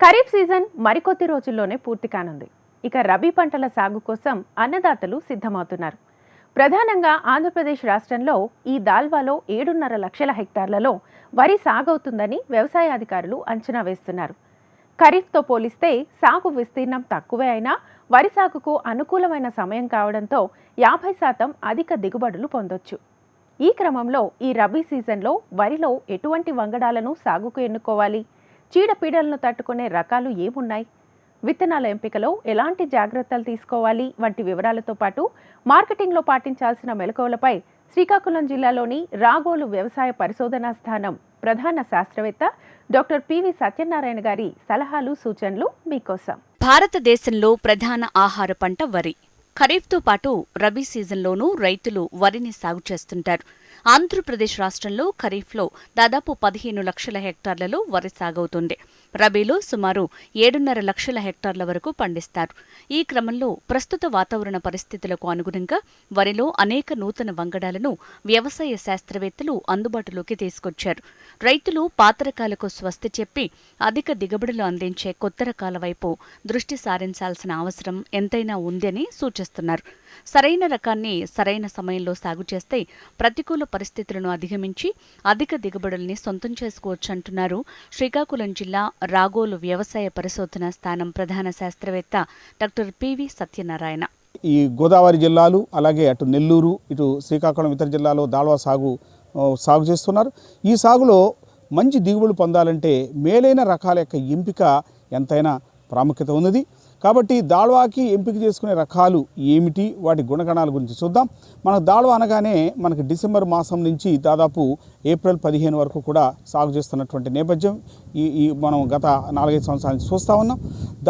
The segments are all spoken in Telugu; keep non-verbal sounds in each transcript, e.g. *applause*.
ఖరీఫ్ సీజన్ మరికొద్ది రోజుల్లోనే పూర్తి కానుంది. ఇక రబీ పంటల సాగు కోసం అన్నదాతలు సిద్ధమవుతున్నారు. ప్రధానంగా ఆంధ్రప్రదేశ్ రాష్ట్రంలో ఈ దాల్వాలో ఏడున్నర లక్షల హెక్టార్లలో వరి సాగవుతుందని వ్యవసాయ అధికారులు అంచనా వేస్తున్నారు. ఖరీఫ్తో పోలిస్తే సాగు విస్తీర్ణం తక్కువే అయినా వరి సాగుకు అనుకూలమైన సమయం కావడంతో యాభై శాతం అధిక దిగుబడులు పొందొచ్చు. ఈ క్రమంలో ఈ రబీ సీజన్లో వరిలో ఎటువంటి వంగడాలను సాగుకు ఎన్నుకోవాలి? చీడపీడలను తట్టుకునే రకాలు ఏమున్నాయి? విత్తనాల ఎంపికలో ఎలాంటి జాగ్రత్తలు తీసుకోవాలి? వంటి వివరాలతో పాటు మార్కెటింగ్లో పాటించాల్సిన మెలకువలపై శ్రీకాకుళం జిల్లాలోని రాగోలు వ్యవసాయ పరిశోధనా స్థానం ప్రధాన శాస్త్రవేత్త డాక్టర్ పివి సత్యనారాయణ గారి సలహాలు సూచనలు మీకోసం. భారతదేశంలో ప్రధాన ఆహార పంట వరి. ఖరీఫ్తో పాటు రబీ సీజన్లోనూ రైతులు వరిని సాగు చేస్తుంటారు. ఆంధ్రప్రదేశ్ రాష్ట్రంలో ఖరీఫ్లో దాదాపు పదిహేను లక్షల హెక్టార్లలో వరి సాగవుతుంది. రబీలో సుమారు ఏడున్నర లక్షల హెక్టార్ల వరకు పండిస్తారు. ఈ క్రమంలో ప్రస్తుత వాతావరణ పరిస్థితులకు అనుగుణంగా వరిలో అనేక నూతన వంగడాలను వ్యవసాయ శాస్త్రవేత్తలు అందుబాటులోకి తీసుకొచ్చారు. రైతులు పాత రకాలకు స్వస్తి చెప్పి అధిక దిగుబడులు అందించే కొత్త రకాల వైపు దృష్టి సారించాల్సిన అవసరం ఎంతైనా ఉందని సూచిస్తున్నారు. సరైన రకాన్ని సరైన సమయంలో సాగు చేస్తే ప్రతికూల పరిస్థితులను అధిగమించి అధిక దిగుబడుల్ని సొంతం చేసుకోవచ్చంటున్నారు. శ్రీకాకుళం జిల్లా రాగోలు వ్యవసాయ పరిశోధన స్థానం ప్రధాన శాస్త్రవేత్త డాక్టర్ పివి సత్యనారాయణ. ఈ గోదావరి జిల్లాలు అలాగే అటు నెల్లూరు ఇటు శ్రీకాకుళం ఇతర జిల్లాలో దాళవా సాగు సాగు చేస్తున్నారు. ఈ సాగులో మంచి దిగుబడులు పొందాలంటే మేలైన రకాల యొక్క ఎంపిక ఎంతైనా ప్రాముఖ్యత ఉన్నది. కాబట్టి దాళ్వాకి ఎంపిక చేసుకునే రకాలు ఏమిటి? వాటి గుణగణాల గురించి చూద్దాం. మనకు దాల్వా అనగానే మనకి డిసెంబర్ మాసం నుంచి దాదాపు ఏప్రిల్ పదిహేను వరకు కూడా సాగు చేస్తున్నటువంటి నేపథ్యం ఈ ఈ మనం గత నాలుగైదు సంవత్సరాల నుంచి చూస్తూ ఉన్నాం.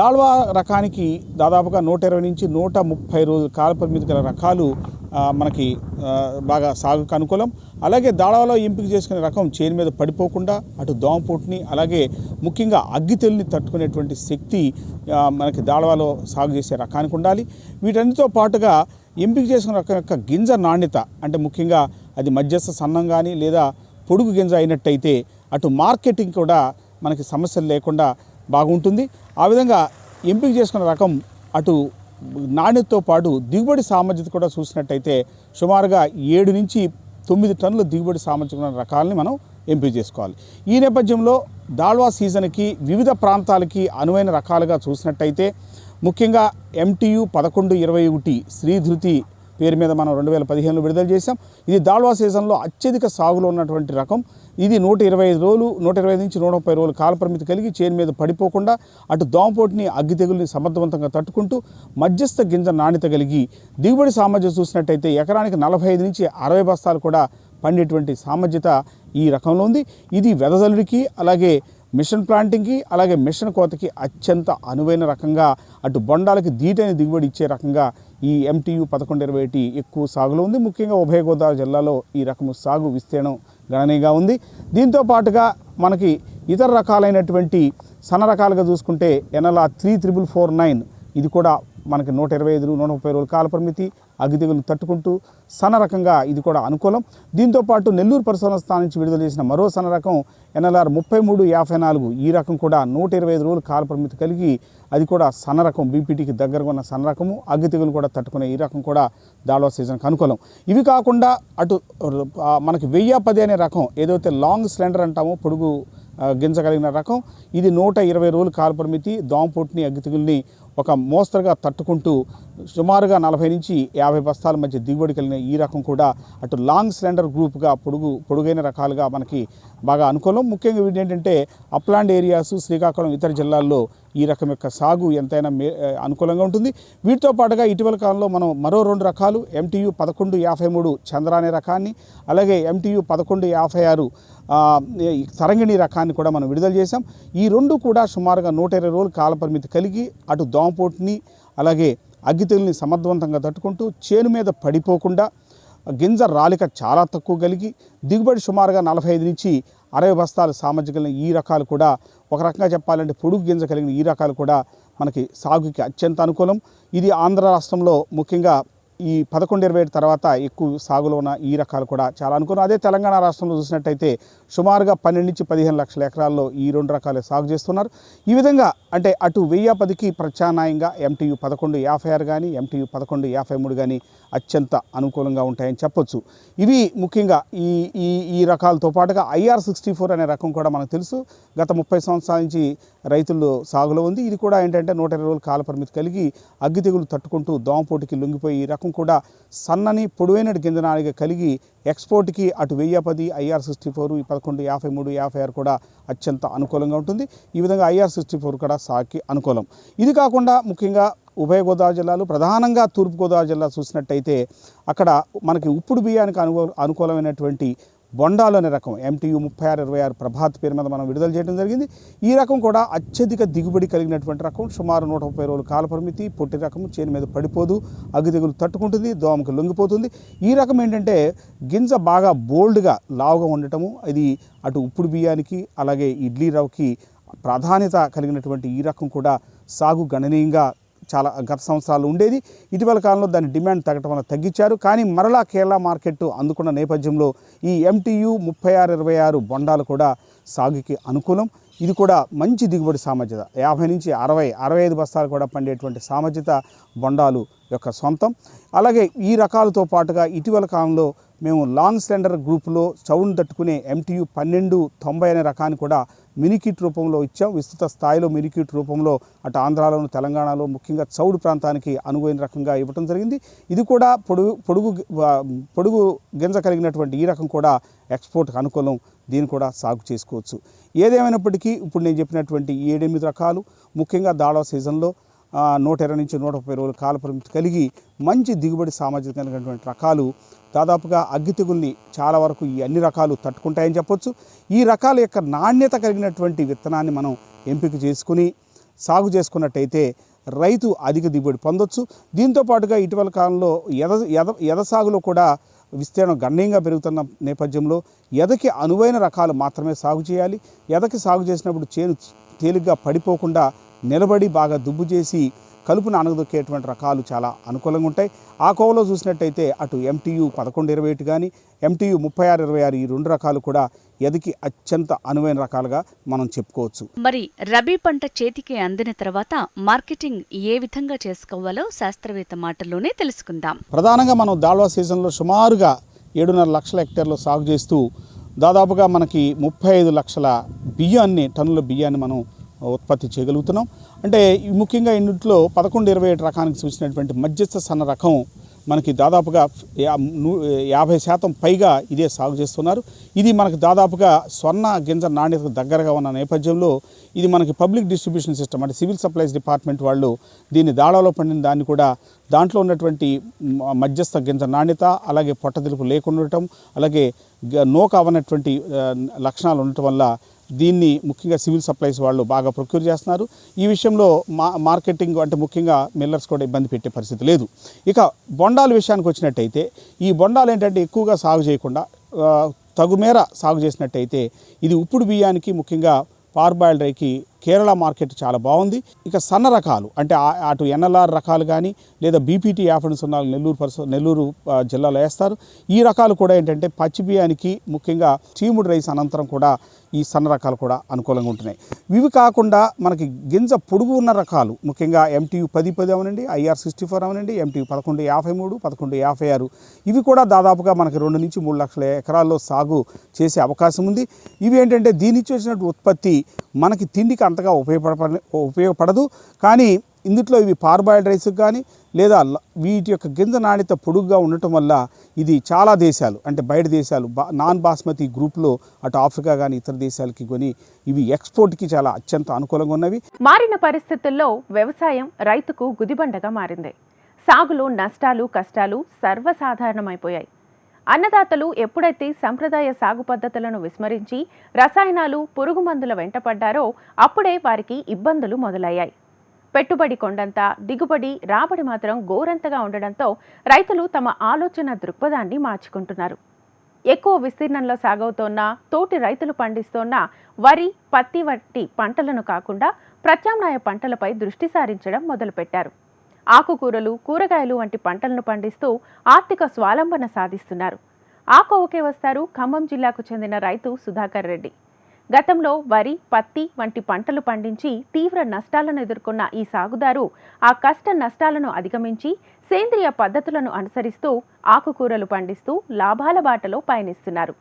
దాల్వా రకానికి దాదాపుగా నూట ఇరవై నుంచి నూట ముప్పై రోజుల కాల పరిమితి గల రకాలు మనకి బాగా సాగుకు అనుకూలం. అలాగే దాడాలో ఎంపిక చేసుకునే రకం చేను మీద పడిపోకుండా అటు దోమపోటుని అలాగే ముఖ్యంగా అగ్గితెల్ని తట్టుకునేటువంటి శక్తి మనకి దాడవాలో సాగు చేసే రకానికి ఉండాలి. వీటన్నిటితో పాటుగా ఎంపిక చేసుకున్న రకం యొక్క గింజ నాణ్యత అంటే ముఖ్యంగా అది మధ్యస్థ సన్నం కానీ లేదా పొడుగు గింజ అయినట్టయితే అటు మార్కెటింగ్ కూడా మనకి సమస్యలు లేకుండా బాగుంటుంది. ఆ విధంగా ఎంపిక చేసుకున్న రకం అటు నాణ్యతతో పాటు దిగుబడి సామర్థ్యత కూడా చూసినట్టయితే సుమారుగా ఏడు నుంచి తొమ్మిది టన్నుల దిగుబడి సామర్థ్యం రకాలని మనం ఎంపిక చేసుకోవాలి. ఈ నేపథ్యంలో దాళ్వా సీజన్కి వివిధ ప్రాంతాలకి అనువైన రకాలుగా చూసినట్టయితే ముఖ్యంగా ఎంటీయు పదకొండు ఇరవై ఒకటి శ్రీధృతి పేరు మీద మనం రెండు వేల పదిహేనులో విడుదల చేశాం. ఇది దాల్వా సీజన్లో అత్యధిక సాగులో ఉన్నటువంటి రకం. ఇది నూట ఇరవై ఐదు రోజులు నూట ఇరవై ఐదు నుంచి నూట ముప్పై రోజులు కాలపరిమితి కలిగి చేను మీద పడిపోకుండా అటు దోమపోటుని అగ్గి తెగుల్ని సమర్థవంతంగా తట్టుకుంటూ మధ్యస్థ గింజ నాణ్యత కలిగి దిగుబడి సామర్థ్యం చూసినట్టయితే ఎకరానికి నలభై ఐదు నుంచి అరవై బస్తాలు కూడా పండేటువంటి సామర్థ్యత ఈ రకంలో ఉంది. ఇది వెదజల్లుడికి అలాగే మిషన్ ప్లాంటింగ్కి అలాగే మిషన్ కోతకి అత్యంత అనువైన రకంగా అటు బొండాలకి దీటైన దిగుబడి ఇచ్చే రకంగా ఈ ఎంటీయు పదకొండు ఇరవై ఒకటి ఎక్కువ సాగులో ఉంది. ముఖ్యంగా ఉభయ గోదావరి జిల్లాలో ఈ రకము సాగు విస్తీర్ణం గణనీయంగా ఉంది. దీంతో పాటుగా మనకి ఇతర రకాలైనటువంటి సన్న రకాలుగా చూసుకుంటే ఎనలా త్రీ త్రిబుల్ ఫోర్ నైన్ ఇది కూడా మనకి నూట ఇరవై ఐదు నూట ముప్పై రోజుల కాల పరిమితి అగ్గి తెగులు తట్టుకుంటూ సన్న రకంగా ఇది కూడా అనుకూలం. దీంతో పాటు నెల్లూరు పరిశోధన స్థానం నుంచి విడుదల చేసిన మరో సన్న రకం ఎన్ఎల్ఆర్ ముప్పై మూడు యాభై నాలుగు ఈ రకం కూడా నూట ఇరవై ఐదు రోజుల కాల పరిమితి కలిగి అది కూడా సన్న రకం బీపీటీకి దగ్గరగా ఉన్న సన్న రకము అగ్గి తెగులు కూడా తట్టుకునే ఈ రకం కూడా దాడో సీజన్కి అనుకూలం. ఇవి కాకుండా అటు మనకి వెయ్యి పది అనే రకం ఏదైతే లాంగ్ సిలిండర్ అంటామో పొడుగు గింజ కలిగిన రకం ఇది నూట ఇరవై రోజులు కాల పరిమితి దోమపోటుని అగ్గి తెగుల్ని ఒక మోస్తరుగా తట్టుకుంటూ సుమారుగా నలభై నుంచి యాభై బస్తాల మధ్య దిగుబడి కలిగిన ఈ రకం కూడా అటు లాంగ్ సిలిండర్ గ్రూప్గా పొడుగు పొడుగైన రకాలుగా మనకి బాగా అనుకూలం. ముఖ్యంగా వీటి ఏంటంటే అప్లాండ్ ఏరియాస్ శ్రీకాకుళం ఇతర జిల్లాల్లో ఈ రకం యొక్క సాగు ఎంతైనా మే అనుకూలంగా ఉంటుంది. వీటితో పాటుగా ఇటీవల కాలంలో మనం మరో రెండు రకాలు ఎంటీయు పదకొండు యాభై మూడు చంద్ర అనే రకాన్ని అలాగే ఎంటీయు పదకొండు యాభై ఆరు తరంగిణి రకాన్ని కూడా మనం విడుదల చేశాం. ఈ రెండు కూడా సుమారుగా నూట ఇరవై రోజులు కాల పరిమితి కలిగి అటు దోమపోటుని అలాగే అగ్గితెల్ని సమర్థవంతంగా తట్టుకుంటూ చేను మీద పడిపోకుండా గింజ రాలిక చాలా తక్కువ కలిగి దిగుబడి సుమారుగా నలభై ఐదు నుంచి అరవై బస్తాలు సామర్థ్యం కలిగిన ఈ రకాలు కూడా ఒక రకంగా చెప్పాలంటే పొడుగు గింజ కలిగిన ఈ రకాలు కూడా మనకి సాగుకి అత్యంత అనుకూలం. ఇది ఆంధ్ర రాష్ట్రంలో ముఖ్యంగా ఈ పదకొండు ఇరవై ఏడు తర్వాత ఎక్కువ సాగులో ఉన్న ఈ రకాలు కూడా చాలా అనుకూలం. అదే తెలంగాణ రాష్ట్రంలో చూసినట్టయితే సుమారుగా పన్నెండు నుంచి పదిహేను లక్షల ఎకరాల్లో ఈ రెండు రకాలే సాగు చేస్తున్నారు. ఈ విధంగా అంటే అటు వెయ్యి పదికి ప్రత్యామ్నాయంగా ఎంటీయు పదకొండు యాభై ఆరు కానీ ఎంటీయు పదకొండు యాభై మూడు కానీ అత్యంత అనుకూలంగా ఉంటాయని చెప్పొచ్చు. ఇవి ముఖ్యంగా ఈ ఈ ఈ రకాలతో పాటుగా ఐఆర్ సిక్స్టీ ఫోర్ అనే రకం కూడా మనకు తెలుసు. గత ముప్పై సంవత్సరాల నుంచి రైతుల్లో సాగులో ఉంది. ఇది కూడా ఏంటంటే నూట ఇరవై రోజుల కాల పరిమితి కలిగి అగ్గి తెగులు తట్టుకుంటూ దోమపోటుకి లొంగిపోయి ఈ రకం కూడా సన్నని పొడవైన గింజనాడిగా కలిగి ఎక్స్పోర్ట్కి అటు వెయ్యి పది ఐఆర్ సిక్స్టీ ఫోర్ ఈ పదకొండు యాభై మూడు యాభై ఆరు కూడా అత్యంత అనుకూలంగా ఉంటుంది. ఈ విధంగా ఐఆర్ సిక్స్టీ ఫోర్ కూడా సాకి అనుకూలం. ఇది కాకుండా ముఖ్యంగా ఉభయ గోదావరి జిల్లాలు ప్రధానంగా తూర్పుగోదావరి జిల్లా చూసినట్టయితే అక్కడ మనకి ఉప్పుడు బియ్యానికి అనుకూ అనుకూలమైనటువంటి బొండాలు అనే రకం ఎంటీయు ముప్పై ఆరు ఇరవై ఆరు ప్రభాత్ పేరు మీద మనం విడుదల చేయడం జరిగింది. ఈ రకం కూడా అత్యధిక దిగుబడి కలిగినటువంటి రకం సుమారు నూట ముప్పై రోజులు కాలపరిమితి పొట్టి రకం చేను మీద పడిపోదు అగ్గి తెగులు తట్టుకుంటుంది దోమకు లొంగిపోతుంది. ఈ రకం ఏంటంటే గింజ బాగా బోల్డ్గా లావుగా ఉండటము ఇది అటు ఉప్పుడు బియ్యానికి అలాగే ఇడ్లీ రవ్వకి ప్రాధాన్యత కలిగినటువంటి ఈ రకం కూడా సాగు గణనీయంగా చాలా గత సంవత్సరాలు ఉండేది. ఇటీవల కాలంలో దాని డిమాండ్ తగ్గటం వల్ల తగ్గించారు. కానీ మరలా కేరళ మార్కెట్ అందుకున్న నేపథ్యంలో ఈ ఎంటీయు ముప్పై ఆరు ఇరవై ఆరు బొండాలు కూడా సాగుకి అనుకూలం. ఇది కూడా మంచి దిగుబడి సామర్థ్యత. యాభై నుంచి అరవై అరవై ఐదు బస్తాలు కూడా పండేటువంటి సామర్థ్యత బొండాలు యొక్క సొంతం. అలాగే ఈ రకాలతో పాటుగా ఇటీవల కాలంలో మేము లాంగ్ స్లెండర్ గ్రూపులో సౌండ్ తట్టుకునే ఎంటీయు పన్నెండు తొంభై అనే రకాన్ని కూడా మినికిట్ రూపంలో ఇచ్చాం. విస్తృత స్థాయిలో మినికిట్ రూపంలో అటు ఆంధ్రాలోను తెలంగాణలో ముఖ్యంగా చౌడు ప్రాంతానికి అనువైన రకంగా ఇవ్వడం జరిగింది. ఇది కూడా పొడుగు పొడుగు పొడుగు గింజ కలిగినటువంటి ఈ రకం కూడా ఎక్స్పోర్ట్కి అనుకూలం. దీన్ని కూడా సాగు చేసుకోవచ్చు. ఏదేమైనప్పటికీ ఇప్పుడు నేను చెప్పినటువంటి ఏడెనిమిది రకాలు ముఖ్యంగా దాడవ సీజన్లో నూట ఇరవై నుంచి నూట ముప్పై రోజుల కాల పరిమితి కలిగి మంచి దిగుబడి సామర్థ్యం కలిగినటువంటి రకాలు దాదాపుగా అగ్గి తెగుల్ని చాలా వరకు ఈ అన్ని రకాలు తట్టుకుంటాయని చెప్పొచ్చు. ఈ రకాల యొక్క నాణ్యత కలిగినటువంటి విత్తనాన్ని మనం ఎంపిక చేసుకుని సాగు చేసుకున్నట్టయితే రైతు అధిక దిగుబడి పొందొచ్చు. దీంతో పాటుగా ఇటీవల కాలంలో ఎద ఎద ఎద సాగులో కూడా విస్తీర్ణం గణనీయంగా పెరుగుతున్న నేపథ్యంలో ఎదకి అనువైన రకాలు మాత్రమే సాగు చేయాలి. ఎదకి సాగు చేసినప్పుడు చేను తేలిగ్గా పడిపోకుండా నిలబడి బాగా దుబ్బు చేసి కలుపును అనగదొక్కేటువంటి రకాలు చాలా అనుకూలంగా ఉంటాయి. ఆ కోవలో చూసినట్టయితే అటు ఎంటీయు పదకొండు ఇరవై ఒకటి కానీ ఎంటీయు ముప్పై ఆరు ఇరవై ఆరు ఈ రెండు రకాలు కూడా ఎదకి అత్యంత అనువైన రకాలుగా మనం చెప్పుకోవచ్చు. మరి రబీ పంట చేతికి అందిన తర్వాత మార్కెటింగ్ ఏ విధంగా చేసుకోవాలో శాస్త్రవేత్త మాటల్లోనే తెలుసుకుందాం. ప్రధానంగా మనం దాల్వా సీజన్లో సుమారుగా ఏడున్నర లక్షల హెక్టేర్లో సాగు చేస్తూ దాదాపుగా మనకి ముప్పై ఐదు లక్షల బియ్యాన్ని టన్నుల బియ్యాన్ని మనం ఉత్పత్తి చేయగలుగుతున్నాం. అంటే ఈ ముఖ్యంగా ఇన్నింటిలో పదకొండు ఇరవై ఏడు రకానికి సూచించినటువంటి మధ్యస్థ సన్న రకం మనకి దాదాపుగా యాభై శాతం పైగా ఇదే సాగు చేస్తున్నారు. ఇది మనకి దాదాపుగా స్వర్ణ గింజ నాణ్యతకు దగ్గరగా ఉన్న నేపథ్యంలో ఇది మనకి పబ్లిక్ డిస్ట్రిబ్యూషన్ సిస్టమ్ అంటే సివిల్ సప్లైస్ డిపార్ట్మెంట్ వాళ్ళు దీన్ని దాడాలో పండిన దాన్ని కూడా దాంట్లో ఉన్నటువంటి మధ్యస్థ గింజ నాణ్యత అలాగే పొట్టదిలుపు లేకుండా ఉండటం అలాగే గ- నోక అవనటువంటి లక్షణాలు ఉండటం వల్ల దీన్ని ముఖ్యంగా సివిల్ సప్లైస్ వాళ్ళు బాగా ప్రొక్యూర్ చేస్తున్నారు. ఈ విషయంలో మా మార్కెటింగ్ అంటే ముఖ్యంగా మిల్లర్స్ కూడా ఇబ్బంది పెట్టే పరిస్థితి లేదు. ఇక బొండాల విషయానికి వచ్చినట్టయితే ఈ బొండాలు ఏంటంటే ఎక్కువగా సాగు చేయకుండా తగుమేర సాగు చేసినట్టయితే ఇది ఉప్పుడు బియ్యానికి ముఖ్యంగా పార్బాయిల్ రైకి కేరళ మార్కెట్ చాలా బాగుంది. ఇక సన్న రకాలు అంటే అటు ఎన్ఎల్ఆర్ రకాలు కానీ లేదా బీపీటీ యాభై సున్నాలు నెల్లూరు పరిస నెల్లూరు జిల్లాలో వేస్తారు. ఈ రకాలు కూడా ఏంటంటే పచ్చి బియ్యానికి ముఖ్యంగా చీముడు రైస్ అనంతరం కూడా ఈ సన్న రకాలు కూడా అనుకూలంగా ఉంటున్నాయి. ఇవి కాకుండా మనకి గింజ పొడుగు ఉన్న రకాలు ముఖ్యంగా ఎంటీయు పది పది అవనండి ఐఆర్ సిక్స్టీ ఫోర్ అవనండి ఎంటీయు పదకొండు యాభై మూడు పదకొండు యాభై ఆరు. ఇవి కూడా దాదాపుగా మనకి రెండు నుంచి మూడు లక్షల ఎకరాల్లో సాగు చేసే అవకాశం ఉంది. ఇవి ఏంటంటే దీని నుంచి వచ్చినటువంటి ఉత్పత్తి మనకి తిండికి అంతగా ఉపయోగపడ ఉపయోగపడదు. కానీ ఇందులో ఇవి పార్బాయిల్డ్ రైస్కి కానీ లేదా వీటి యొక్క గింజ నాణ్యత పొడుగ్గా ఉండటం వల్ల ఇది చాలా దేశాలు అంటే బయట దేశాలు బా నాన్ బాస్మతి గ్రూప్లో అటు ఆఫ్రికా కానీ ఇతర దేశాలకి కొని ఇవి ఎక్స్పోర్ట్కి చాలా అత్యంత అనుకూలంగా ఉన్నవి. మారిన పరిస్థితుల్లో వ్యవసాయం రైతుకు గుదిబండగా మారింది. సాగులో నష్టాలు కష్టాలు సర్వసాధారణమైపోయాయి. అన్నదాతలు ఎప్పుడైతే సంప్రదాయ సాగు పద్ధతులను విస్మరించి రసాయనాలు పురుగు మందుల వెంటపడ్డారో అప్పుడే వారికి ఇబ్బందులు మొదలయ్యాయి. పెట్టుబడి కొండంత దిగుబడి రాబడి మాత్రం గోరంతగా ఉండడంతో రైతులు తమ ఆలోచన దృక్పథాన్ని మార్చుకుంటున్నారు. ఎక్కువ విస్తీర్ణంలో సాగవుతోన్న తోటి రైతులు పండిస్తోన్న వరి పత్తి వంటి పంటలను కాకుండా ప్రత్యామ్నాయ పంటలపై దృష్టి సారించడం మొదలుపెట్టారు. ఆకుకూరలు కూరగాయలు వంటి పంటలను పండిస్తూ ఆర్థిక స్వాలంబన సాధిస్తున్నారు. ఆ కోవకే వస్తారు ఖమ్మం జిల్లాకు చెందిన రైతు సుధాకర్ రెడ్డి. గతంలో వరి పత్తి వంటి పంటలు పండించి తీవ్ర నష్టాలను ఎదుర్కొన్న ఈ సాగుదారు ఆ కష్ట నష్టాలను అధిగమించి సేంద్రియ పద్ధతులను అనుసరిస్తూ ఆకుకూరలు పండిస్తూ లాభాల బాటలో పయనిస్తున్నారు.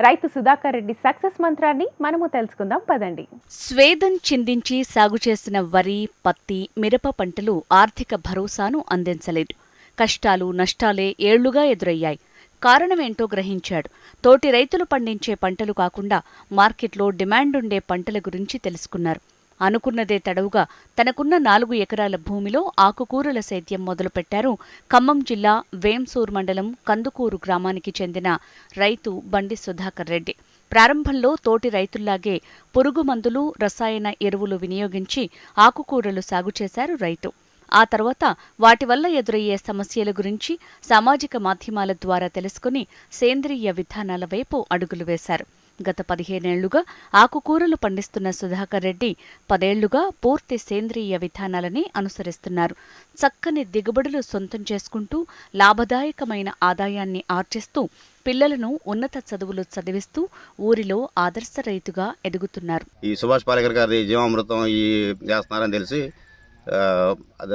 రైతు సుధాకర్ రెడ్డి సక్సెస్ మంత్రాన్ని మనము తెలుసుకుందాం. పదండి. స్వేదం చిందించి సాగు చేసిన వరి పత్తి మిరప పంటలు ఆర్థిక భరోసాను అందించలేదు. కష్టాలు నష్టాలే ఏళ్ళుగా ఎదురయ్యాయి. కారణమేంటో గ్రహించాడు. తోటి రైతులు పండించే పంటలు కాకుండా మార్కెట్లో డిమాండ్ ఉండే పంటల గురించి తెలుసుకున్నారు. అనుకున్నదే తడవుగా తనకున్న నాలుగు ఎకరాల భూమిలో ఆకుకూరల సేద్యం మొదలుపెట్టారు. ఖమ్మం జిల్లా వేంసూర్ మండలం కందుకూరు గ్రామానికి చెందిన రైతు బండి సుధాకర్ రెడ్డి. ప్రారంభంలో తోటి రైతుల్లాగే పురుగు మందులు రసాయన ఎరువులు వినియోగించి ఆకుకూరలు సాగు చేశారు రైతు. ఆ తర్వాత వాటి వల్ల ఎదురయ్యే సమస్యల గురించి సామాజిక మాధ్యమాల ద్వారా తెలుసుకుని సేంద్రియ విధానాల వైపు అడుగులు వేశారు. గత పదిహేనేళ్ళుగా ఆకుకూరలు పండిస్తున్న సుధాకర్ రెడ్డి పదేళ్ళుగా పూర్తి సేంద్రియ విధానాలని అనుసరిస్తున్నారు. చక్కని దిగుబడులు సొంతం చేసుకుంటూ లాభదాయకమైన ఆదాయాన్ని ఆర్జిస్తూ పిల్లలను ఉన్నత చదువులు చదివిస్తూ ఊరిలో ఆదర్శ రైతుగా ఎదుగుతున్నారు. ఈ సుభాష్ పాలేకర్ గారి జీవామృతం ఈ చేస్తున్నారని తెలిసి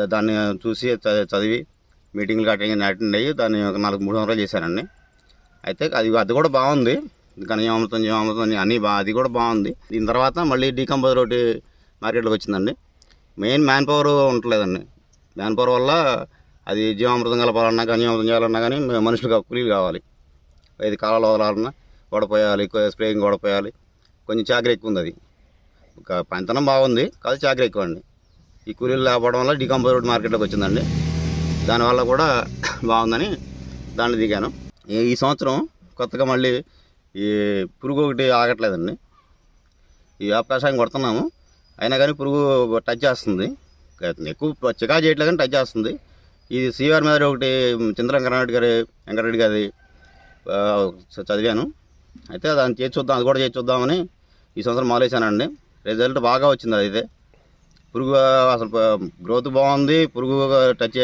దాన్ని చూసి చ- చదివి మీటింగ్లు అటెండ్ అటెండ్ అయ్యి దాన్ని ఒక నాలుగు మూడు వందలు చేశానండి అయితే అది అది కూడా బాగుంది. కానీ జీవామృతం జీవామృతం అని అన్నీ బా అది కూడా బాగుంది. దీని తర్వాత మళ్ళీ డీకంపోజర్ ఒకటి మార్కెట్లోకి వచ్చిందండి. మెయిన్ మ్యాన్ పవర్ ఉండలేదండి మ్యాన్ పవర్ వల్ల అది జీవామృతం కలపాలన్నా కానీ జీవామృతం చేయాలన్నా కానీ మనుషులు కూలీలు కావాలి. ఇది కాలాలు వదలాలన్నా గొడపోయాలి స్ప్రేయింగ్ గొడపోయాలి కొంచెం చాకరీ ఎక్కువ ఉంది అది. ఒక పంతనం బాగుంది కాదు చాకరీ ఎక్కువ అండి. ఈ కూలీలు లేకపోవడం వల్ల డికంపోజ్ మార్కెట్లోకి వచ్చిందండి. దానివల్ల కూడా *coughs* బాగుందని దాన్ని దిగాను. ఈ సంవత్సరం కొత్తగా మళ్ళీ ఈ పురుగు ఒకటి ఆగట్లేదండి. ఈ అవకాశాన్ని కొడుతున్నాము. అయినా కానీ పురుగు టచ్ చేస్తుంది. ఎక్కువ చికా చేయట్లేదు కానీ టచ్ చేస్తుంది. ఇది సిఆర్ మీద ఒకటి చింతల వెంకటరెడ్డి గారి వెంకటరెడ్డి గారి చదివాను. అయితే దాన్ని చేసి చూద్దాం అది కూడా చేసి చూద్దామని ఈ సంవత్సరం మాలేశానండి రిజల్ట్ బాగా వచ్చింది అయితే పురుగు అసలు గ్రోత్ బాగుంది. పురుగు టచ్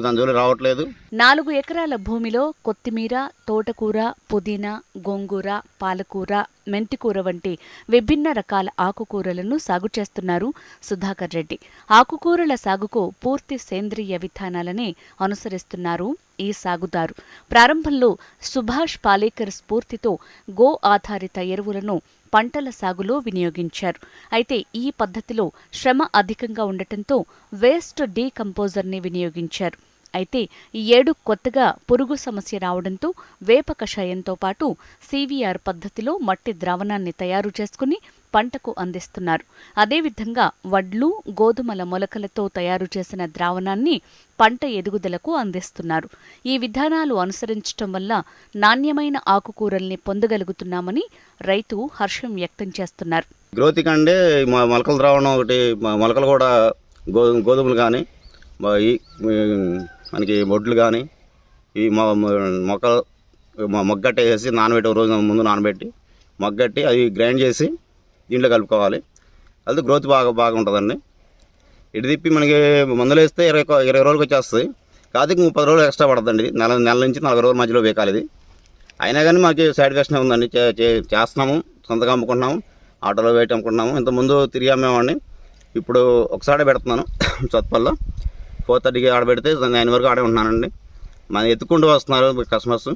దాని జోలి రావట్లేదు. నాలుగు ఎకరాల భూమిలో కొత్తిమీర తోటకూర పుదీనా గోంగూర పాలకూర మెంతికూర వంటి విభిన్న రకాల ఆకుకూరలను సాగు చేస్తున్నారు సుధాకర్ రెడ్డి. ఆకుకూరల సాగుకు పూర్తి సేంద్రియ విధానాలనే అనుసరిస్తున్నారు ఈ సాగుదారు. ప్రారంభంలో సుభాష్ పాలేకర్ స్ఫూర్తితో గో ఆధారిత ఎరువులను పంటల సాగులో వినియోగించారు. అయితే ఈ పద్ధతిలో శ్రమ అధికంగా ఉండటంతో వేస్ట్ డీకంపోజర్ని వినియోగించారు. అయితే ఈ ఏడు కొత్తగా పురుగు సమస్య రావడంతో వేప కషాయంతో పాటు సివిఆర్ పద్ధతిలో మట్టి ద్రావణాన్ని తయారు చేసుకుని పంటకు అందిస్తున్నారు. అదేవిధంగా వడ్లు గోధుమల మొలకలతో తయారు చేసిన ద్రావణాన్ని పంట ఎదుగుదలకు అందిస్తున్నారు. ఈ విధానాలు అనుసరించటం వల్ల నాణ్యమైన ఆకుకూరల్ని పొందగలుగుతున్నామని రైతు హర్షం వ్యక్తం చేస్తున్నారు. గ్రోతి కంటే మొలకల ద్రావణం ఒకటి మొలకలు కూడా గోధుమలు కానీ మనకి వడ్లు కానీ ఈ మొక్క మొక్కలు మొ- మొగ్గట్టేసి నానబెట్టి రోజు ముందు నానబెట్టి మొగ్గట్టి అవి గ్రైండ్ చేసి దీంట్లో కలుపుకోవాలి. అది గ్రోత్ బాగా బాగా ఉంటుందండి. ఇటు తిప్పి మనకి మందులు వేస్తే ఇరవై ఇరవై రోజులకు వచ్చేస్తుంది. కాదు ముప్పై రోజులు ఎక్స్ట్రా పడుతుంది నెల నెల నుంచి నలభై రోజుల మధ్యలో వేకాలి ఇది. అయినా కానీ మాకు సాటిస్ఫాక్షన్ ఉందండి. చే- చేస్తున్నాము. సొంతగా అమ్ముకుంటున్నాము. ఆటోలో వెయిట్ అమ్ముకుంటున్నాము. ఇంతకుముందు తిరిగి అమ్మేవాడిని. ఇప్పుడు ఒకసారి పెడుతున్నాను. *coughs* సత్పల్లో ఫోర్ థర్టీకి ఆడ పెడితే నైన్ వరకు ఆడే ఉంటున్నానండి. మన ఎత్తుకుంటూ వస్తున్నారు కస్టమర్స్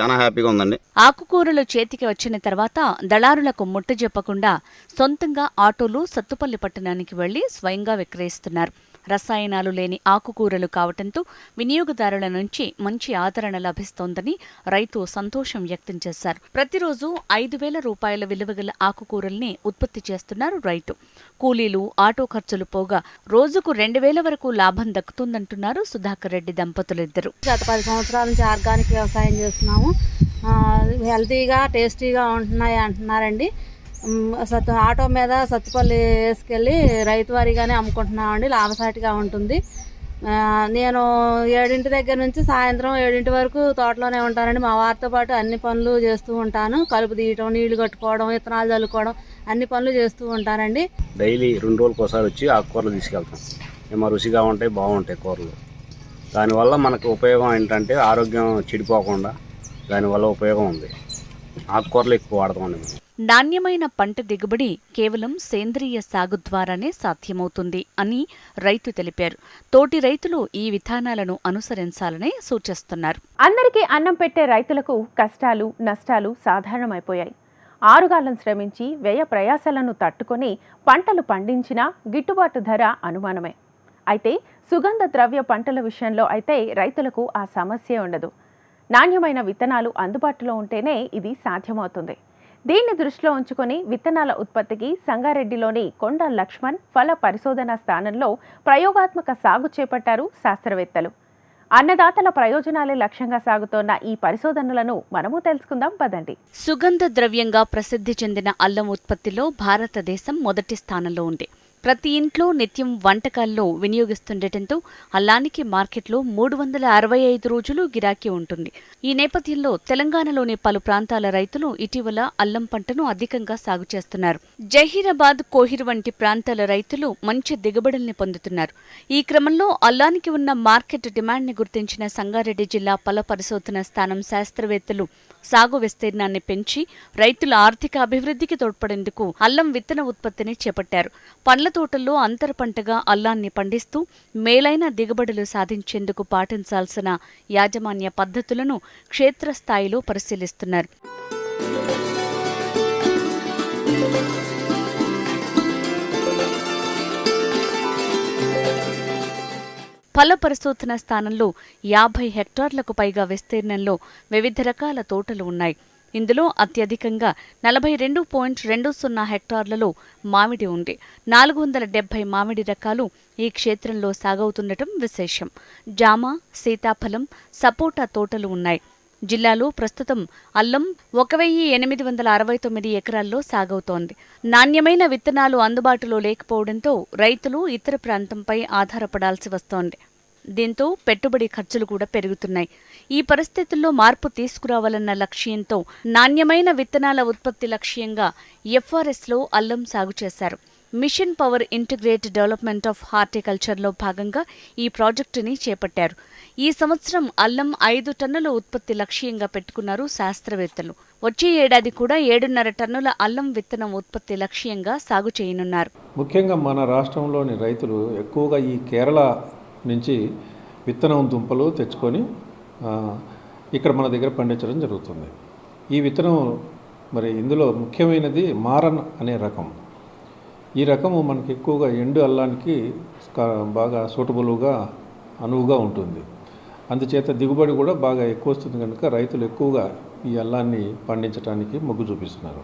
చాలా హ్యాపీగా ఉందండి. ఆకుకూరలు చేతికి వచ్చిన తర్వాత దళారులకు ముట్ట చెప్పకుండా సొంతంగా ఆటోలు సత్తుపల్లి పట్టణానికి వెళ్ళి స్వయంగా విక్రయిస్తున్నారు. రసాయనాలు లేని ఆకుకూరలు కావటంతో వినియోగదారుల నుంచి మంచి ఆదరణ లభిస్తోందని రైతు సంతోషం వ్యక్తం చేశారు. ప్రతిరోజు ఐదు వేల రూపాయల విలువగల ఆకుకూరల్ని ఉత్పత్తి చేస్తున్నారు రైతు. కూలీలు ఆటో ఖర్చులు పోగా రోజుకు రెండు వేల వరకు లాభం దక్కుతుందంటున్నారు సుధాకర్ రెడ్డి దంపతులిద్దరు. గత పది సంవత్సరాల నుంచి ఆర్గానిక్ వ్యవసాయం చేస్తున్నాము. హెల్తీగా టేస్టీగా ఉంటున్నాయి అంటున్నారండి. సత్ ఆటో మీద సత్తుపల్లి వేసుకెళ్ళి రైతు వారీగానే అమ్ముకుంటున్నామండి. లాభసాటిగా ఉంటుంది. నేను ఏడింటి దగ్గర నుంచి సాయంత్రం ఏడింటి వరకు తోటలోనే ఉంటానండి. మా వారితో పాటు అన్ని పనులు చేస్తూ ఉంటాను. కలుపు తీయటం నీళ్ళు కట్టుకోవడం విత్తనాలు చల్లుకోవడం అన్ని పనులు చేస్తూ ఉంటానండి. డైలీ రెండు రోజులకు ఒకసారి వచ్చి ఆకుకూరలు తీసుకెళ్తాం. ఏమో రుచిగా ఉంటాయి బాగుంటాయి కూరలు. దానివల్ల మనకు ఉపయోగం ఏంటంటే ఆరోగ్యం చెడిపోకుండా దానివల్ల ఉపయోగం ఉంది. ఆకుకూరలు ఎక్కువ వాడతామండి. నాణ్యమైన పంట దిగుబడి కేవలం సేంద్రియ సాగు ద్వారానే సాధ్యమవుతుంది అని రైతు తెలిపారు. తోటి రైతులు ఈ విధానాలను అనుసరించాలని సూచిస్తున్నారు. అందరికీ అన్నం పెట్టే రైతులకు కష్టాలు నష్టాలు సాధారణమైపోయాయి. ఆరుగాలం శ్రమించి వ్యయ ప్రయాసాలను తట్టుకొని పంటలు పండించినా గిట్టుబాటు ధర అనుమానమే. అయితే సుగంధ ద్రవ్య పంటల విషయంలో అయితే రైతులకు ఆ సమస్య ఉండదు. నాణ్యమైన విత్తనాలు అందుబాటులో ఉంటేనే ఇది సాధ్యమవుతుంది. దీన్ని దృష్టిలో ఉంచుకొని విత్తనాల ఉత్పత్తికి సంగారెడ్డిలోని కొండ లక్ష్మణ్ ఫల పరిశోధన స్థానంలో ప్రయోగాత్మక సాగు చేపట్టారు శాస్త్రవేత్తలు. అన్నదాతల ప్రయోజనాలే లక్ష్యంగా సాగుతోన్న ఈ పరిశోధనలను మనము తెలుసుకుందాం పదండి. సుగంధ ద్రవ్యంగా ప్రసిద్ధి చెందిన అల్లం ఉత్పత్తిలో భారతదేశం మొదటి స్థానంలో ఉంది. ప్రతి ఇంట్లో నిత్యం వంటకాల్లో వినియోగిస్తుండటంతో అల్లానికి మార్కెట్లో మూడు వందల అరవై ఐదు రోజులు గిరాకీ ఉంటుంది. ఈ నేపథ్యంలో తెలంగాణలోని పలు ప్రాంతాల రైతులు ఇటీవల అల్లం పంటను అధికంగా సాగు చేస్తున్నారు. జహీరాబాద్ కోహిర్ వంటి ప్రాంతాల రైతులు మంచి దిగుబడుల్ని పొందుతున్నారు. ఈ క్రమంలో అల్లానికి ఉన్న మార్కెట్ డిమాండ్ని గుర్తించిన సంగారెడ్డి జిల్లా పల పరిశోధన స్థానం శాస్త్రవేత్తలు సాగు విస్తీర్ణాన్ని పెంచి రైతుల ఆర్థిక అభివృద్ధికి తోడ్పడేందుకు అల్లం విత్తన ఉత్పత్తిని చేపట్టారు. పండ్ల తోటల్లో అంతర పంటగా అల్లాన్ని పండిస్తూ మేలైన దిగుబడులు సాధించేందుకు పాటించాల్సిన యాజమాన్య పద్ధతులను క్షేత్రస్థాయిలో పరిశీలిస్తున్నారు. ఫల పరిశోధన స్థానంలో యాభై హెక్టార్లకు పైగా విస్తీర్ణంలో వివిధ రకాల తోటలు ఉన్నాయి. ఇందులో అత్యధికంగా నలభై రెండు పాయింట్ రెండు సున్నా హెక్టార్లలో మామిడి ఉంది. నాలుగు వందల డెబ్బై మామిడి రకాలు ఈ క్షేత్రంలో సాగవుతుండటం విశేషం. జామ సీతాఫలం సపోటా తోటలు ఉన్నాయి. జిల్లాలో ప్రస్తుతం అల్లం ఒక వెయ్యి ఎనిమిది వందల అరవై తొమ్మిది ఎకరాల్లో సాగవుతోంది. నాణ్యమైన విత్తనాలు అందుబాటులో లేకపోవడంతో రైతులు ఇతర ప్రాంతంపై ఆధారపడాల్సి వస్తోంది. దీంతో పెట్టుబడి ఖర్చులు కూడా పెరుగుతున్నాయి. ఈ పరిస్థితుల్లో మార్పు తీసుకురావాలన్న లక్ష్యంతో నాణ్యమైన విత్తనాల ఉత్పత్తి లక్ష్యంగా ఎఫ్ఆర్ఎస్లో అల్లం సాగు చేశారు. Mission for integrate development of హార్టికల్చర్లో భాగంగా ఈ ప్రాజెక్టుని చేపట్టారు. ఈ సంవత్సరం అల్లం ఐదు టన్నుల ఉత్పత్తి లక్ష్యంగా పెట్టుకున్నారు శాస్త్రవేత్తలు. వచ్చే ఏడాది కూడా ఏడున్నర టన్నుల అల్లం విత్తనం ఉత్పత్తి లక్ష్యంగా సాగు చేయనున్నారు. ముఖ్యంగా మన రాష్ట్రంలోని రైతులు ఎక్కువగా ఈ కేరళ నుంచి విత్తనం దుంపలు తెచ్చుకొని ఇక్కడ మన దగ్గర పండించడం జరుగుతుంది. ఈ విత్తనం మరి ఇందులో ముఖ్యమైనది మారన్ అనే రకం. ఈ రకము మనకి ఎక్కువగా ఎండు అల్లానికి బాగా సూటబుల్గా అనువుగా ఉంటుంది. అందుచేత దిగుబడి కూడా బాగా ఎక్కువ వస్తుంది కనుక రైతులు ఎక్కువగా ఈ అల్లాన్ని పండించడానికి మొగ్గు చూపిస్తున్నారు.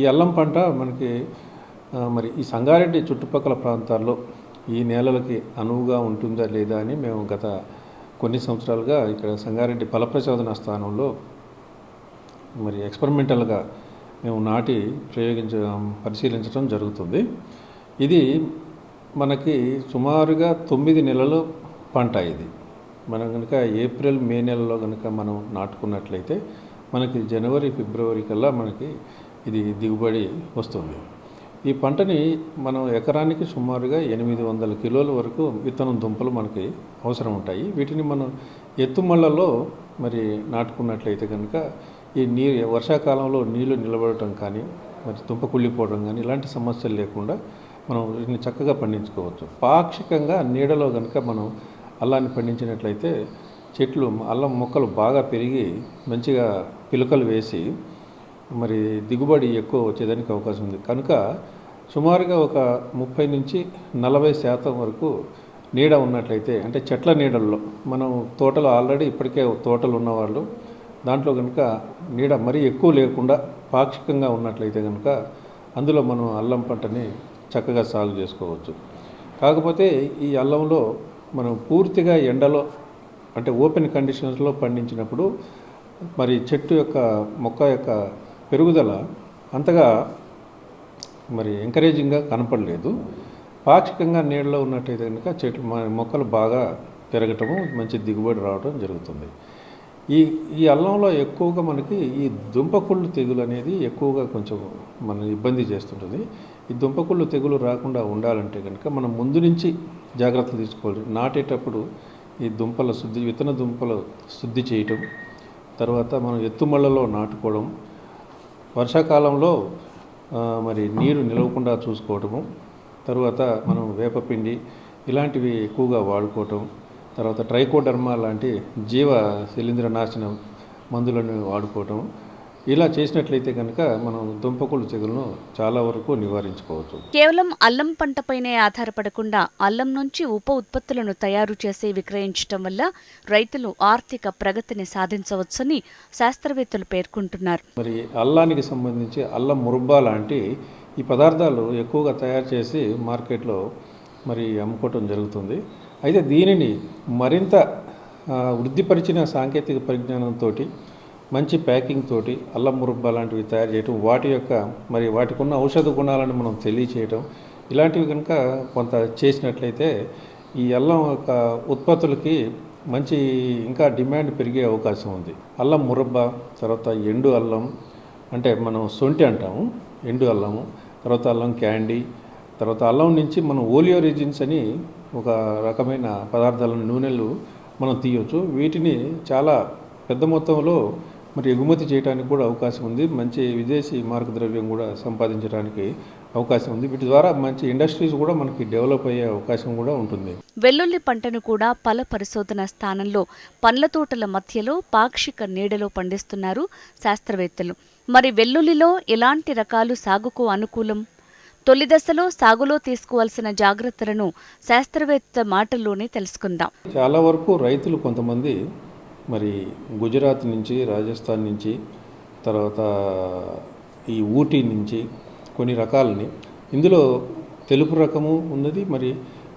ఈ అల్లం పంట మనకి మరి ఈ సంగారెడ్డి చుట్టుపక్కల ప్రాంతాల్లో ఈ నేలలకి అనువుగా ఉంటుందా లేదా అని మేము గత కొన్ని సంవత్సరాలుగా ఇక్కడ సంగారెడ్డి ఫలప్రచోదన స్థానంలో మరి ఎక్స్పెరిమెంటల్గా మేము నాటి ప్రయోగించడం పరిశీలించడం జరుగుతుంది. ఇది మనకి సుమారుగా తొమ్మిది నెలలు పంట ఇది. మనం కనుక ఏప్రిల్ మే నెలలో కనుక మనం నాటుకున్నట్లయితే మనకి జనవరి ఫిబ్రవరి కల్లా మనకి ఇది దిగుబడి వస్తుంది. ఈ పంటని మనం ఎకరానికి సుమారుగా ఎనిమిది వందల కిలోల వరకు విత్తనం దుంపలు మనకి అవసరం ఉంటాయి. వీటిని మనం ఎత్తుమళ్ళలో మరి నాటుకున్నట్లయితే కనుక ఈ నీరు వర్షాకాలంలో నీళ్ళు నిలబడటం కానీ మరి దుంప కుళ్ళిపోవడం కానీ ఇలాంటి సమస్యలు లేకుండా మనం వీటిని చక్కగా పండించుకోవచ్చు. పాక్షికంగా నీడలో కనుక మనం అల్లాన్ని పండించినట్లయితే చెట్లు అల్లం మొక్కలు బాగా పెరిగి మంచిగా పిలకలు వేసి మరి దిగుబడి ఎక్కువ వచ్చేదానికి అవకాశం ఉంది. కనుక సుమారుగా ఒక ముప్పై నుంచి నలభై శాతం వరకు నీడ ఉన్నట్లయితే అంటే చెట్ల నీడల్లో మనం తోటలు ఆల్రెడీ ఇప్పటికే తోటలు ఉన్నవాళ్ళు దాంట్లో కనుక నీడ మరీ ఎక్కువ లేకుండా పాక్షికంగా ఉన్నట్లయితే కనుక అందులో మనం అల్లం పంటని చక్కగా సాగు చేసుకోవచ్చు. కాకపోతే ఈ అల్లంలో మనం పూర్తిగా ఎండలో అంటే ఓపెన్ కండిషన్స్లో పండించినప్పుడు మరి చెట్టు యొక్క మొక్క యొక్క పెరుగుదల అంతగా మరి ఎంకరేజింగ్గా కనపడలేదు. పాక్షికంగా నీళ్ళలో ఉన్నట్టయితే కనుక చెట్లు మొక్కలు బాగా పెరగటము మంచి దిగుబడి రావడం జరుగుతుంది. ఈ ఈ అల్లంలో ఎక్కువగా మనకి ఈ దుంపకుళ్ళు తెగులు అనేది ఎక్కువగా కొంచెం మన ఇబ్బంది చేస్తుంటుంది. ఈ దుంపకుళ్ళు తెగులు రాకుండా ఉండాలంటే కనుక మనం ముందు నుంచి జాగ్రత్తలు తీసుకోవాలి. నాటేటప్పుడు ఈ దుంపల శుద్ధి విత్తన దుంపలు శుద్ధి చేయటం తర్వాత మనం ఎత్తుమళ్ళలో నాటుకోవడం వర్షాకాలంలో మరి నీరు నిలవకుండా చూసుకోవటము తర్వాత మనం వేపపిండి ఇలాంటివి ఎక్కువగా వాడుకోవటం తర్వాత ట్రైకోడర్మా లాంటి జీవ శిలీంద్ర నాశనం మందులను వాడుకోవటం ఇలా చేసినట్లయితే కనుక మనం దుంపకుళ్ళు తెగులను చాలా వరకు నివారించుకోవచ్చు. కేవలం అల్లం పంటపైనే ఆధారపడకుండా అల్లం నుంచి ఉప ఉత్పత్తులను తయారు చేసి విక్రయించటం వల్ల రైతులు ఆర్థిక ప్రగతిని సాధించవచ్చని శాస్త్రవేత్తలు పేర్కొంటున్నారు. మరి అల్లానికి సంబంధించి అల్లం మురుబ్బా లాంటి ఈ పదార్థాలు ఎక్కువగా తయారు చేసి మార్కెట్లో మరి అమ్ముకోవటం జరుగుతుంది. అయితే దీనిని మరింత వృద్ధిపరిచిన సాంకేతిక పరిజ్ఞానంతో మంచి ప్యాకింగ్ తోటి అల్లం మురుబ్బా లాంటివి తయారు చేయటం వాటి యొక్క మరి వాటికి ఉన్న ఔషధ గుణాలను మనం తెలియచేయటం ఇలాంటివి కనుక కొంత చేసినట్లయితే ఈ అల్లం యొక్క ఉత్పత్తులకి మంచి ఇంకా డిమాండ్ పెరిగే అవకాశం ఉంది. అల్లం మురబ్బా తర్వాత ఎండు అల్లం అంటే మనం సొంటి అంటాము ఎండు అల్లము తర్వాత అల్లం క్యాండీ తర్వాత అల్లం నుంచి మనం ఓలియో రిజిన్స్ అని ఒక రకమైన పదార్థాలను నూనెలు మనం తీయవచ్చు వీటిని చాలా పెద్ద మొత్తంలో మరి ఎగుమతి చేయడానికి కూడా అవకాశం ఉంది. మంచి విదేశీ మార్గద్రవ్యం కూడా సంపాదించడానికి అవకాశం ఉంది. వీటి ద్వారా మంచి ఇండస్ట్రీస్ కూడా మనకి డెవలప్ అయ్యే అవకాశం కూడా ఉంటుంది. వెల్లుల్లి పంటను కూడా ఫల పరిశోధన స్థానంలో పండ్ల తోటల మధ్యలో పాక్షిక నీడలో పండిస్తున్నారు శాస్త్రవేత్తలు. మరి వెల్లుల్లిలో ఎలాంటి రకాలు సాగుకు అనుకూలం? తొలి దశలో సాగులో తీసుకోవాల్సిన జాగ్రత్తలను శాస్త్రవేత్త మాటల్లోనే తెలుసుకుందాం. చాలా వరకు రైతులు కొంతమంది మరి గుజరాత్ నుంచి రాజస్థాన్ నుంచి తర్వాత ఈ ఊటీ నుంచి కొన్ని రకాలని ఇందులో తెలుపు రకము ఉన్నది మరి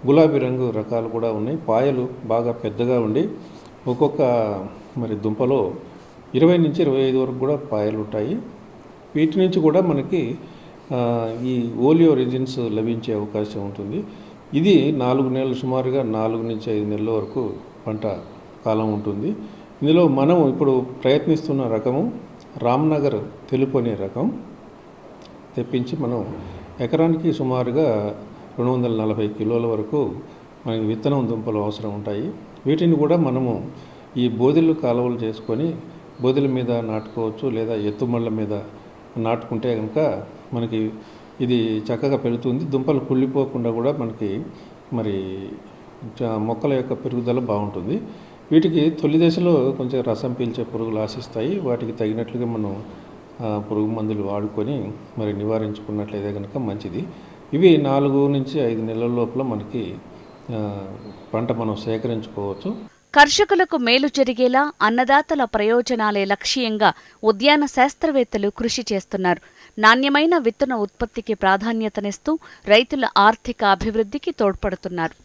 గులాబీ రంగు రకాలు కూడా ఉన్నాయి. పాయలు బాగా పెద్దగా ఉండి ఒక్కొక్క మరి దుంపలో ఇరవై నుంచి ఇరవై ఐదు వరకు కూడా పాయలు ఉంటాయి. వీటి నుంచి కూడా మనకి ఈ ఓలియో రెజిన్స్ లభించే అవకాశం ఉంటుంది. ఇది నాలుగు నెలలు సుమారుగా నాలుగు నుంచి ఐదు నెలల వరకు పంట కాలం ఉంటుంది. ఇందులో మనం ఇప్పుడు ప్రయత్నిస్తున్న రకము రామ్నగర్ తెలుపు అనే రకం తెప్పించి మనం ఎకరానికి సుమారుగా రెండు వందల నలభై కిలోల వరకు మనకి విత్తనం దుంపలు అవసరం ఉంటాయి. వీటిని కూడా మనము ఈ బోదెలు కాలువలు చేసుకొని బోదెల మీద నాటుకోవచ్చు లేదా ఎత్తుమళ్ళ మీద నాటుకుంటే కనుక మనకి ఇది చక్కగా పెరుగుతుంది. దుంపలు కుళ్ళిపోకుండా కూడా మనకి మరి మొక్కల యొక్క పెరుగుదల బాగుంటుంది. వీటికి తొలి దశలో కొంచెం రసం పీల్చే పురుగులు ఆశిస్తాయి. వాటికి తగినట్లుగా మనం పురుగు మందులు వాడుకొని మరి నివారించుకున్నట్లయితే కనుక మంచిది. ఇవి నాలుగు నుంచి ఐదు నెలల లోపల మనకి పంట మనం సేకరించుకోవచ్చు. కర్షకులకు మేలు జరిగేలా అన్నదాతల ప్రయోజనాలే లక్ష్యంగా ఉద్యాన శాస్త్రవేత్తలు కృషి చేస్తున్నారు. నాణ్యమైన విత్తన ఉత్పత్తికి ప్రాధాన్యతనిస్తూ రైతుల ఆర్థిక అభివృద్ధికి తోడ్పడుతున్నారు.